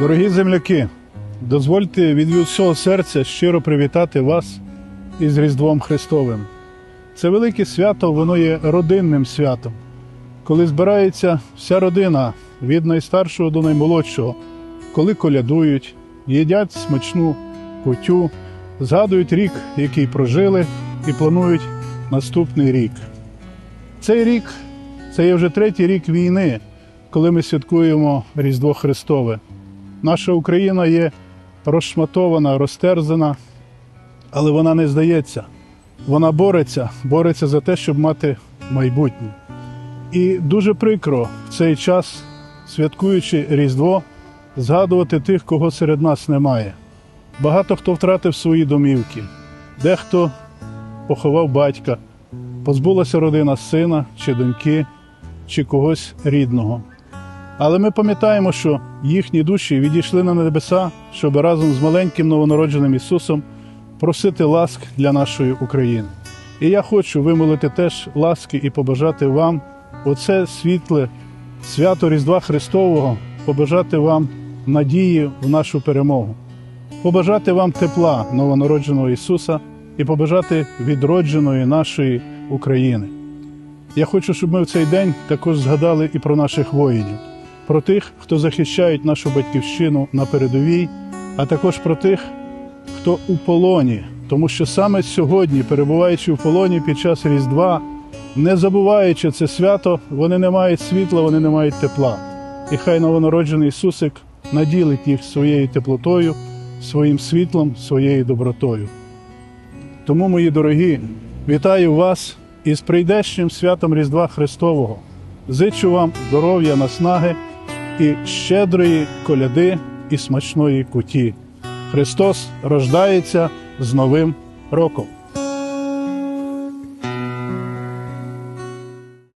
Дорогі земляки, дозвольте від всього серця щиро привітати вас із Різдвом Христовим. Це велике свято, воно є родинним святом, коли збирається вся родина від найстаршого до наймолодшого, коли колядують, їдять смачну кутю, згадують рік, який прожили, і планують наступний рік. Цей рік це є вже третій рік війни, коли ми святкуємо Різдво Христове. Наша Україна є розшматована, розтерзана, але вона не здається. Вона бореться, бореться за те, щоб мати майбутнє. І дуже прикро в цей час, святкуючи Різдво, згадувати тих, кого серед нас немає. Багато хто втратив свої домівки, дехто поховав батька, позбулася родина сина чи доньки, чи когось рідного. Але ми пам'ятаємо, що їхні душі відійшли на небеса, щоб разом з маленьким новонародженим Ісусом просити ласк для нашої України. І я хочу вимолити теж ласки і побажати вам оце світле свято Різдва Христового, побажати вам надії в нашу перемогу, побажати вам тепла новонародженого Ісуса і побажати відродженої нашої України. Я хочу, щоб ми в цей день також згадали і про наших воїнів, про тих, хто захищають нашу батьківщину на передовій, а також про тих, хто у полоні, тому що саме сьогодні, перебуваючи в полоні під час Різдва, не забуваючи це свято, вони не мають світла, вони не мають тепла. І хай новонароджений Ісусик наділить їх своєю теплотою, своїм світлом, своєю добротою. Тому, мої дорогі, вітаю вас із прийдешнім святом Різдва Христового. Зичу вам здоров'я, наснаги і щедрої коляди і смачної куті. Христос рождається з Новим роком.